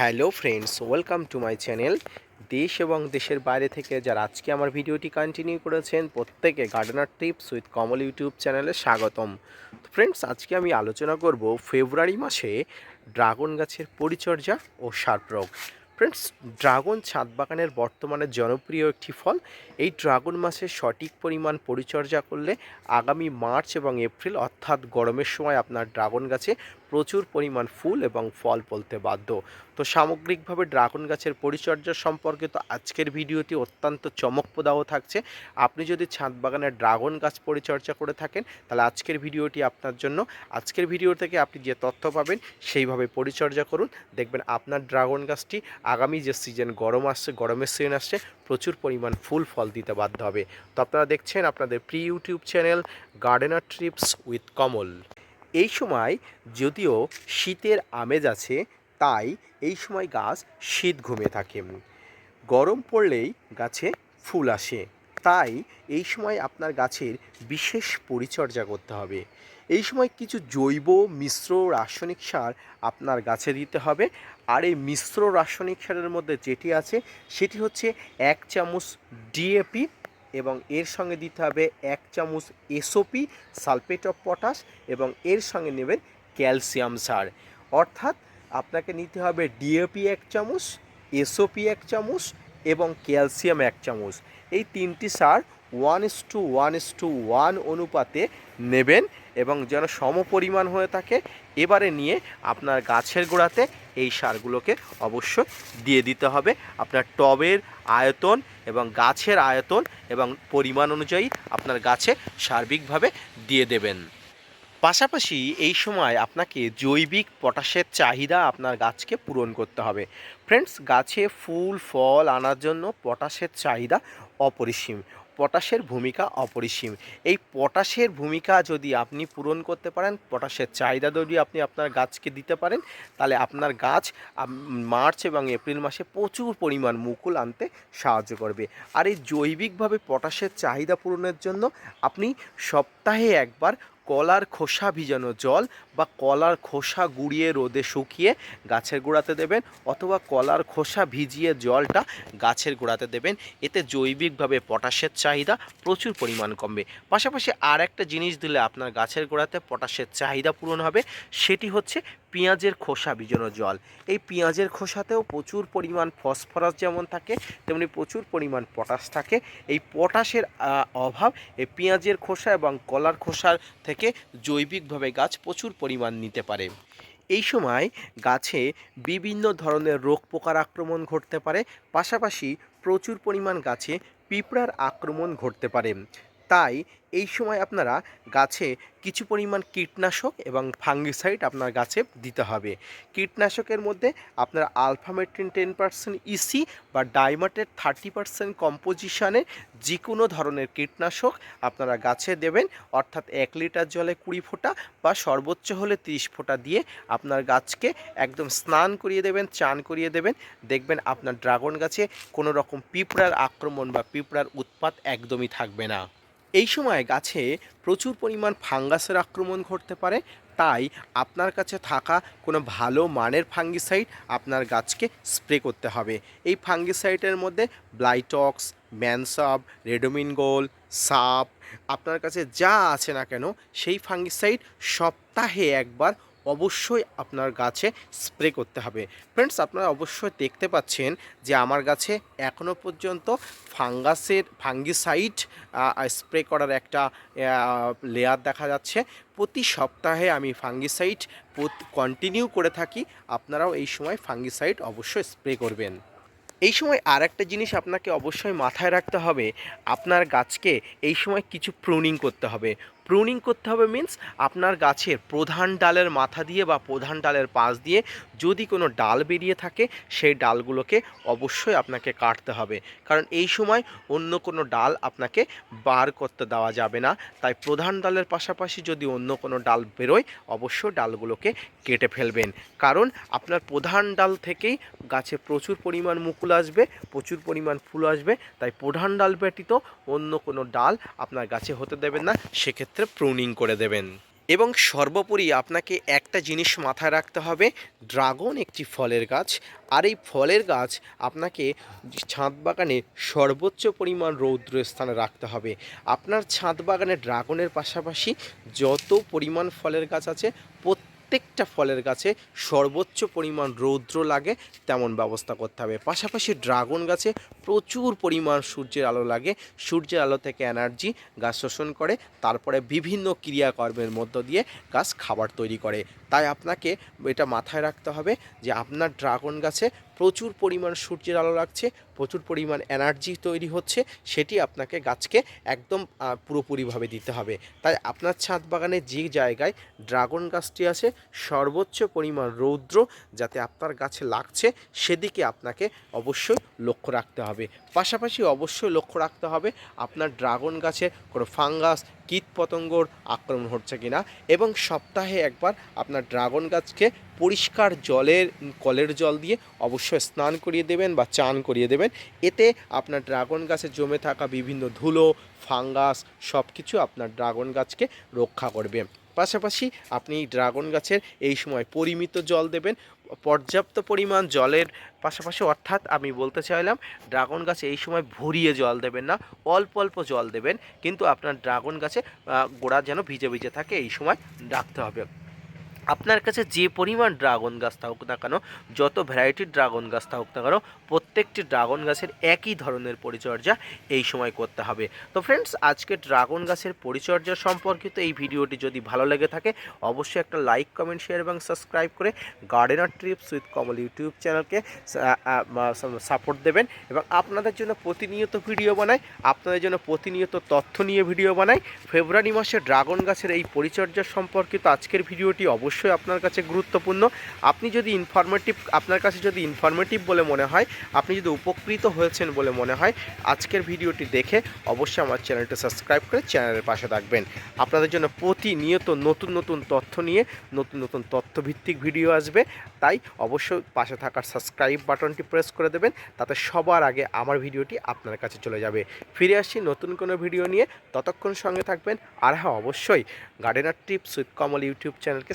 Hello friends, welcome to my channel. দেশ এবং দেশের বাইরে থেকে যারা আজকে আমার ভিডিওটি কন্টিনিউ করেছেন, প্রত্যেকে gardener tips with Kamal YouTube চ্যানেলে স্বাগতম। ফ্রেন্ডস, আজকে আমি আলোচনা করব ফেব্রুয়ারি মাসে ড্রাগন গাছের পরিচর্যা ও সার প্রয়োগ। ফ্রেন্ডস, ড্রাগন ছাদ বাগানের বর্তমানে জনপ্রিয় একটি ফল। এই ড্রাগন মাসে সঠিক পরিমাণ পরিচর্যা করলে আগামী মার্চ এবং এপ্রিল, অর্থাৎ গরমের সময় আপনার ড্রাগন গাছে প্রচুর পরিমাণ ফুল এবং ফল ফলতে বাধ্য। তো সামগ্রিকভাবে ড্রাগন গাছের পরিচর্যা সম্পর্কিত আজকের ভিডিওটি অত্যন্ত চমকপ্রদাহ থাকছে। আপনি যদি ছাদ বাগানে ড্রাগন গাছ পরিচর্যা করে থাকেন, তাহলে আজকের ভিডিওটি আপনার জন্য। আজকের ভিডিও থেকে আপনি যে তথ্য পাবেন, সেইভাবে পরিচর্যা করুন। দেখবেন আপনার ড্রাগন গাছটি আগামী যে সিজন, গরম আসছে, গরমের সিজন আসছে, প্রচুর পরিমাণ ফুল, ফল দিতে বাধ্য হবে। তো আপনারা দেখছেন আপনাদের pre YouTube channel gardener tips with Kamal এই সময় যদিও শীতের আমেজ আছে, তাই এই সময় গাছ শীত ঘুমিয়ে থাকে। গরম পড়লেই গাছে ফুল আসে। তাই এই সময় আপনার গাছের বিশেষ পরিচর্যা করতে হবে। এই সময় কিছু জৈব, মিশ্র, রাসায়নিক সার আপনার গাছে দিতে হবে। আর এই মিশ্র, রাসায়নিক সারের মধ্যে যেটি আছে, সেটি হচ্ছে এক চামচ ডিএপি এবং এর সঙ্গে দিতে হবে এক চামচ এসওপি সালফেট অফ পটাশ এবং এর সঙ্গে নেবেন ক্যালসিয়াম সার। অর্থাৎ আপনাকে নিতে হবে ডিএপি এক চামচ এসওপি এক চামচ এবং ক্যালসিয়াম এক চামচ। এই তিনটি সার one is to one is to one অনুপাতে নেবেন এবং যেন সম পরিমাণ হয়ে থাকে, এবারে নিয়ে আপনার গাছের গোড়াতে এই সারগুলোকে অবশ্যই দিয়ে দিতে হবে। আপনার টবের আয়তন এবং গাছের আয়তন এবং পরিমাণ অনুযায়ী আপনার গাছে সার্বিকভাবে দিয়ে দেবেন। পাশাপাশি এই সময় আপনাকে জৈবিক পটাশের চাহিদা আপনার গাছকে পূরণ করতে হবে। ফ্রেন্ডস, গাছে ফুল, ফল আনার জন্য পটাশের চাহিদা অপরিসীম। পটাশের ভূমিকা অপরিসীম। এই পটাশের ভূমিকা যদি আপনি পূরণ করতে পারেন, পটাশের চাহিদা যদি আপনি আপনার গাছকে দিতে পারেন, তাহলে আপনার গাছ মার্চ এবং এপ্রিল মাসে প্রচুর পরিমাণ মুকুল আনতে সাহায্য করবে। আর এই জৈবিকভাবে পটাশের চাহিদা পূরণের জন্য আপনি সপ্তাহে একবার কলার খোসা ভিজানো জল বা কলার খোসা গুঁড়িয়ে রোদে শুকিয়ে গাছের গোড়াতে দেবেন অথবা কলার খোসা ভিজিয়ে জলটা গাছের গোড়াতে দেবেন। এতে জৈবিকভাবে পটাশের চাহিদা প্রচুর পরিমাণ কমবে। পাশাপাশি আর একটা জিনিস দিলে আপনার গাছের গোড়াতে পটাশের চাহিদা পূরণ হবে, সেটি হচ্ছে পেঁয়াজের খোসা ভিজানো জল। এই পেঁয়াজের খোসাতেও প্রচুর পরিমাণ ফসফরাস যেমন থাকে, তেমনি প্রচুর পরিমাণ পটাশ থাকে। এই পটাশের অভাব এই পেঁয়াজের খোসা এবং কলার খোসার থেকে জৈবিকভাবে গাছ প্রচুর পরিমাণ নিতে পারে। এই সময় গাছে বিভিন্ন ধরনের রোগ পোকার আক্রমণ ঘটতে পারে, পাশাপাশি প্রচুর পরিমাণ গাছে পিঁপড়ার আক্রমণ ঘটতে পারে। তাই এই সময় আপনারা গাছে কিছু পরিমাণ কীটনাশক এবং ফাঙ্গিসাইড আপনার গাছে দিতে হবে। কীটনাশকের মধ্যে আপনারা আলফামেট্রিন টেন পার্সেন্ট ইসি বা ডাইমাটের থার্টি পার্সেন্ট কম্পোজিশনে যে কোনো ধরনের কীটনাশক আপনারা গাছে দেবেন, অর্থাৎ এক লিটার জলে কুড়ি ফোঁটা বা সর্বোচ্চ হলে তিরিশ ফোঁটা দিয়ে আপনার গাছকে একদম স্নান করিয়ে দেবেন, চান করিয়ে দেবেন। দেখবেন আপনার ড্রাগন গাছে কোনো রকম পিঁপড়ার আক্রমণ বা পিঁপড়ার উৎপাত একদমই থাকবে না। এই সময় গাছে প্রচুর পরিমাণ ফাঙ্গাসের আক্রমণ ঘটতে পারে, তাই আপনার কাছে থাকা কোনো ভালো মানের ফাঙ্গিসাইড আপনার গাছকে স্প্রে করতে হবে। এই ফাঙ্গিসাইডের মধ্যে ব্লাইটক্স ম্যানসাপ রেডোমিনগোল, সাপ, আপনার কাছে যা আছে না কেন, সেই ফাঙ্গিসাইড সপ্তাহে একবার অবশ্যই আপনার গাছে স্প্রে করতে হবে। ফ্রেন্ডস আপনারা অবশ্যই দেখতে পাচ্ছেন যে আমার গাছে এখনও পর্যন্ত ফাঙ্গাসের, ফাঙ্গিসাইড স্প্রে করার একটা লেয়ার দেখা যাচ্ছে। প্রতি সপ্তাহে আমি ফাঙ্গিসাইড কন্টিনিউ করে থাকি। আপনারাও এই সময় ফাঙ্গিসাইড অবশ্যই স্প্রে করবেন। এই সময় আর একটা জিনিস আপনাকে অবশ্যই মাথায় রাখতে হবে। আপনার গাছকে এই সময় কিছু প্রুনিং করতে হবে। প্রুনিং করতে হবে মিন্স আপনার গাছের প্রধান ডালের মাথা দিয়ে বা প্রধান ডালের পাশ দিয়ে যদি কোনো ডাল বেরিয়ে থাকে, সেই ডালগুলোকে অবশ্যই আপনাকে কাটতে হবে। কারণ এই সময় অন্য কোনো ডাল আপনাকে বার করতে দেওয়া যাবে না। তাই প্রধান ডালের পাশাপাশি যদি অন্য কোনো ডাল বেরোয়, অবশ্যই ডালগুলোকে কেটে ফেলবেন। কারণ আপনার প্রধান ডাল থেকেই গাছে প্রচুর পরিমাণ মুকুল আসবে, প্রচুর পরিমাণ ফুল আসবে। তাই প্রধান ডাল ব্যতীত অন্য কোনো ডাল আপনার গাছে হতে দেবেন না। সেক্ষেত্রে প্রুনিং করে দেবেন। এবং সর্বোপরি আপনাকে একটা জিনিস মাথায় রাখতে হবে, ড্রাগন একটি ফলের গাছ। আর এই ফলের গাছ আপনাকে ছাদ বাগানে সর্বোচ্চ পরিমাণ রৌদ্র স্থানে রাখতে হবে। আপনার ছাদ বাগানে ড্রাগনের পাশাপাশি যত পরিমাণ ফলের গাছ আছে প্রত্যেকটা ফলের গাছে সর্বোচ্চ পরিমাণ রৌদ্র লাগে, তেমন ব্যবস্থা করতে হবে। পাশাপাশি ড্রাগন গাছে প্রচুর পরিমাণ সূর্যের আলো লাগে। সূর্যের আলো থেকে এনার্জি গাছ শোষণ করে, তারপরে বিভিন্ন ক্রিয়াকর্মের মধ্য দিয়ে গাছ খাবার তৈরি করে। তাই আপনাকে এটা মাথায় রাখতে হবে যে আপনার ড্রাগন গাছে প্রচুর পরিমাণ সূর্যের আলো লাগছে, প্রচুর পরিমাণ এনার্জি তৈরি হচ্ছে, সেটি আপনাকে গাছকে একদম পুরোপুরিভাবে দিতে হবে। তাই আপনার ছাদ বাগানে যে জায়গায় ড্রাগন গাছটি আছে, সর্বোচ্চ পরিমাণ রৌদ্র যাতে আপনার গাছে লাগছে, সেদিকে আপনাকে অবশ্যই লক্ষ্য রাখতে হবে। পাশাপাশি অবশ্যই লক্ষ্য রাখতে হবে, আপনার ড্রাগন গাছে কোনো ফাঙ্গাস কীট পতঙ্গর আক্রমণ হচ্ছে কিনা এবং সপ্তাহে একবার আপনার ড্রাগন গাছকে পরিষ্কার জলের, কলের জল দিয়ে অবশ্যই স্নান করিয়ে দেবেন বা চান করিয়ে দেবেন। এতে আপনার ড্রাগন গাছে জমে থাকা বিভিন্ন ধুলো, ফাঙ্গাস সব কিছু আপনার ড্রাগন গাছকে রক্ষা করবে। পাশাপাশি আপনি ড্রাগন গাছের এই সময় পরিমিত জল দেবেন, পর্যাপ্ত পরিমাণ জলের পাশাপাশি অর্থাৎ আমি বলতে চাইলাম, ড্রাগন গাছে এই সময় ভরিয়ে জল দেবেন না, অল্প অল্প জল দেবেন, কিন্তু আপনার ড্রাগন গাছে গোড়া যেন ভিজে ভিজে থাকে, এই সময় রাখতে হবে। আপনার কাছে যে পরিমাণ ড্রাগন গাছ থাকুক না কেন, যত ভ্যারাইটির ড্রাগন গাছ থাকুক না কেন, প্রত্যেকটি ড্রাগন গাছের একই ধরনের পরিচর্যা এই সময় করতে হবে। তো ফ্রেন্ডস আজকে ড্রাগন গাছের পরিচর্যা সম্পর্কিত এই ভিডিওটি যদি ভালো লেগে থাকে, অবশ্যই একটা লাইক কমেন্ট শেয়ার এবং সাবস্ক্রাইব করে gardener tips with Kamal YouTube চ্যানেলকে সাপোর্ট দেবেন এবং আপনাদের জন্য প্রতিনিয়ত ভিডিও বানাই, আপনাদের জন্য প্রতিনিয়ত তথ্য নিয়ে ভিডিও বানাই। ফেব্রুয়ারি মাসে ড্রাগন গাছের এই পরিচর্যা সম্পর্কিত আজকের ভিডিওটি অবশ্যই আপনার কাছে গুরুত্বপূর্ণ। আপনি যদি ইনফরমেটিভ আপনার কাছে যদি ইনফরমেটিভ বলে মনে হয়, আপনি যদি উপকৃত হয়েছেন বলে মনে হয়, আজকের ভিডিওটি দেখে অবশ্যই আমার চ্যানেলটি সাবস্ক্রাইব করে চ্যানেলের পাশে থাকবেন। আপনাদের জন্য প্রতিনিয়ত নতুন নতুন তথ্য নিয়ে নতুন নতুন তথ্যভিত্তিক ভিডিও আসবে। তাই অবশ্যই পাশে থাকার সাবস্ক্রাইব বাটনটি প্রেস করে দেবেন, তাতে সবার আগে আমার ভিডিওটি আপনার কাছে চলে যাবে। ফিরে আসছি নতুন কোনো ভিডিও নিয়ে। ততক্ষণ সঙ্গে থাকবেন। আর হ্যাঁ অবশ্যই gardener tips with Kamal YouTube চ্যানেলকে